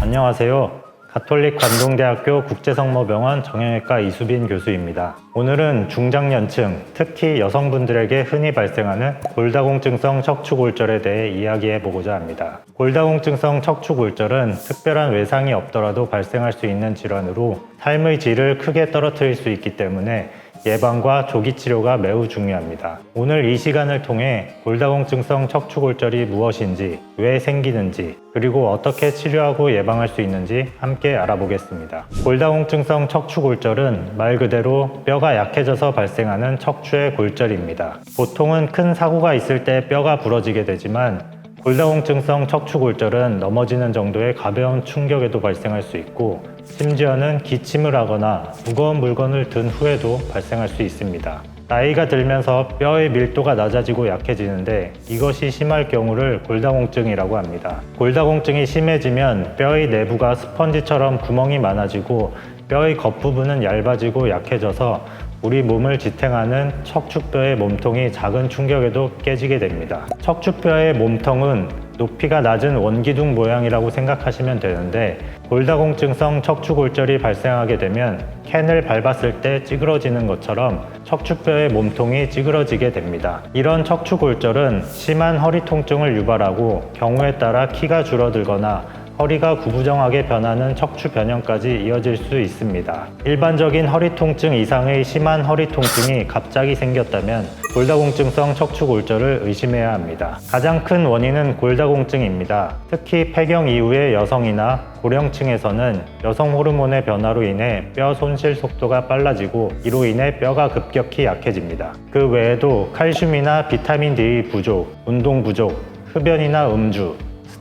안녕하세요. 가톨릭 관동대학교 국제성모병원 정형외과 이수빈 교수입니다. 오늘은 중장년층, 특히 여성분들에게 흔히 발생하는 골다공증성 척추골절에 대해 이야기해 보고자 합니다. 골다공증성 척추골절은 특별한 외상이 없더라도 발생할 수 있는 질환으로 삶의 질을 크게 떨어뜨릴 수 있기 때문에 예방과 조기 치료가 매우 중요합니다. 오늘 이 시간을 통해 골다공증성 척추골절이 무엇인지, 왜 생기는지, 그리고 어떻게 치료하고 예방할 수 있는지 함께 알아보겠습니다. 골다공증성 척추골절은 말 그대로 뼈가 약해져서 발생하는 척추의 골절입니다. 보통은 큰 사고가 있을 때 뼈가 부러지게 되지만 골다공증성 척추골절은 넘어지는 정도의 가벼운 충격에도 발생할 수 있고 심지어는 기침을 하거나 무거운 물건을 든 후에도 발생할 수 있습니다. 나이가 들면서 뼈의 밀도가 낮아지고 약해지는데 이것이 심할 경우를 골다공증이라고 합니다. 골다공증이 심해지면 뼈의 내부가 스펀지처럼 구멍이 많아지고 뼈의 겉부분은 얇아지고 약해져서 우리 몸을 지탱하는 척추뼈의 몸통이 작은 충격에도 깨지게 됩니다. 척추뼈의 몸통은 높이가 낮은 원기둥 모양이라고 생각하시면 되는데 골다공증성 척추골절이 발생하게 되면 캔을 밟았을 때 찌그러지는 것처럼 척추뼈의 몸통이 찌그러지게 됩니다. 이런 척추골절은 심한 허리 통증을 유발하고 경우에 따라 키가 줄어들거나 허리가 구부정하게 변하는 척추 변형까지 이어질 수 있습니다. 일반적인 허리 통증 이상의 심한 허리 통증이 갑자기 생겼다면 골다공증성 척추골절을 의심해야 합니다. 가장 큰 원인은 골다공증입니다. 특히 폐경 이후의 여성이나 고령층에서는 여성 호르몬의 변화로 인해 뼈 손실 속도가 빨라지고 이로 인해 뼈가 급격히 약해집니다. 그 외에도 칼슘이나 비타민 D 부족, 운동 부족, 흡연이나 음주,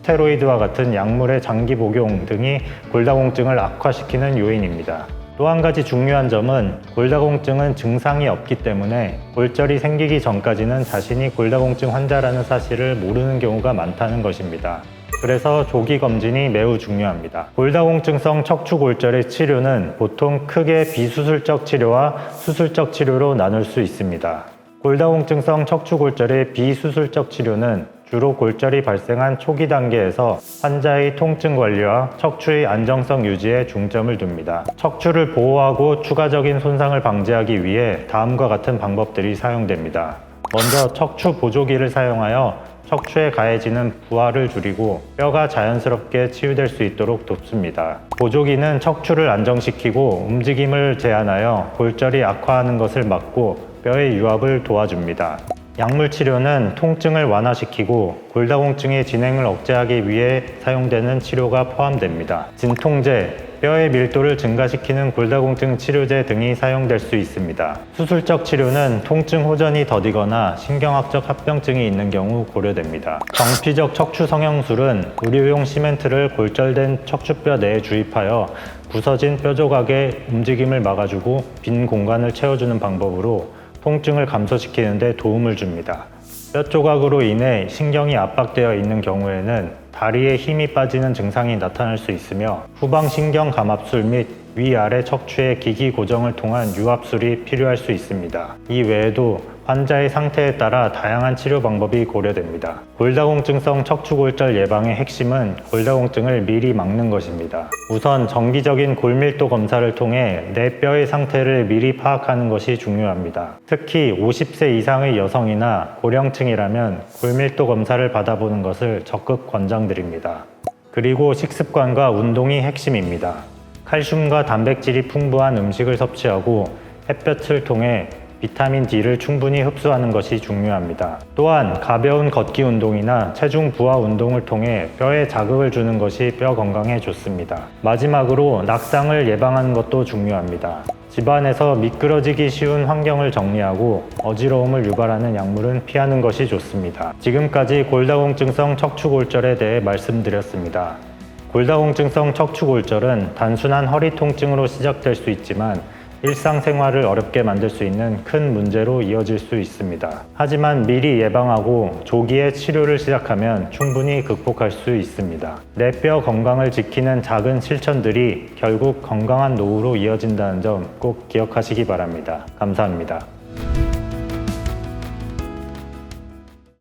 스테로이드와 같은 약물의 장기 복용 등이 골다공증을 악화시키는 요인입니다. 또 한 가지 중요한 점은 골다공증은 증상이 없기 때문에 골절이 생기기 전까지는 자신이 골다공증 환자라는 사실을 모르는 경우가 많다는 것입니다. 그래서 조기 검진이 매우 중요합니다. 골다공증성 척추골절의 치료는 보통 크게 비수술적 치료와 수술적 치료로 나눌 수 있습니다. 골다공증성 척추골절의 비수술적 치료는 주로 골절이 발생한 초기 단계에서 환자의 통증 관리와 척추의 안정성 유지에 중점을 둡니다. 척추를 보호하고 추가적인 손상을 방지하기 위해 다음과 같은 방법들이 사용됩니다. 먼저 척추 보조기를 사용하여 척추에 가해지는 부하를 줄이고 뼈가 자연스럽게 치유될 수 있도록 돕습니다. 보조기는 척추를 안정시키고 움직임을 제한하여 골절이 악화하는 것을 막고 뼈의 유합을 도와줍니다. 약물 치료는 통증을 완화시키고 골다공증의 진행을 억제하기 위해 사용되는 치료가 포함됩니다. 진통제, 뼈의 밀도를 증가시키는 골다공증 치료제 등이 사용될 수 있습니다. 수술적 치료는 통증 호전이 더디거나 신경학적 합병증이 있는 경우 고려됩니다. 정피적 척추 성형술은 의료용 시멘트를 골절된 척추뼈 내에 주입하여 부서진 뼈 조각의 움직임을 막아주고 빈 공간을 채워주는 방법으로 통증을 감소시키는 데 도움을 줍니다. 뼈 조각으로 인해 신경이 압박되어 있는 경우에는 다리에 힘이 빠지는 증상이 나타날 수 있으며 후방 신경 감압술 및 위아래 척추의 기기 고정을 통한 유압술이 필요할 수 있습니다. 이 외에도 환자의 상태에 따라 다양한 치료 방법이 고려됩니다. 골다공증성 척추골절 예방의 핵심은 골다공증을 미리 막는 것입니다. 우선 정기적인 골밀도 검사를 통해 내 뼈의 상태를 미리 파악하는 것이 중요합니다. 특히 50세 이상의 여성이나 고령층이라면 골밀도 검사를 받아보는 것을 적극 권장드립니다. 그리고 식습관과 운동이 핵심입니다. 칼슘과 단백질이 풍부한 음식을 섭취하고 햇볕을 통해 비타민 D를 충분히 흡수하는 것이 중요합니다. 또한 가벼운 걷기 운동이나 체중 부하 운동을 통해 뼈에 자극을 주는 것이 뼈 건강에 좋습니다. 마지막으로 낙상을 예방하는 것도 중요합니다. 집안에서 미끄러지기 쉬운 환경을 정리하고 어지러움을 유발하는 약물은 피하는 것이 좋습니다. 지금까지 골다공증성 척추골절에 대해 말씀드렸습니다. 골다공증성 척추골절은 단순한 허리 통증으로 시작될 수 있지만 일상생활을 어렵게 만들 수 있는 큰 문제로 이어질 수 있습니다. 하지만 미리 예방하고 조기에 치료를 시작하면 충분히 극복할 수 있습니다. 내 뼈 건강을 지키는 작은 실천들이 결국 건강한 노후로 이어진다는 점 꼭 기억하시기 바랍니다. 감사합니다.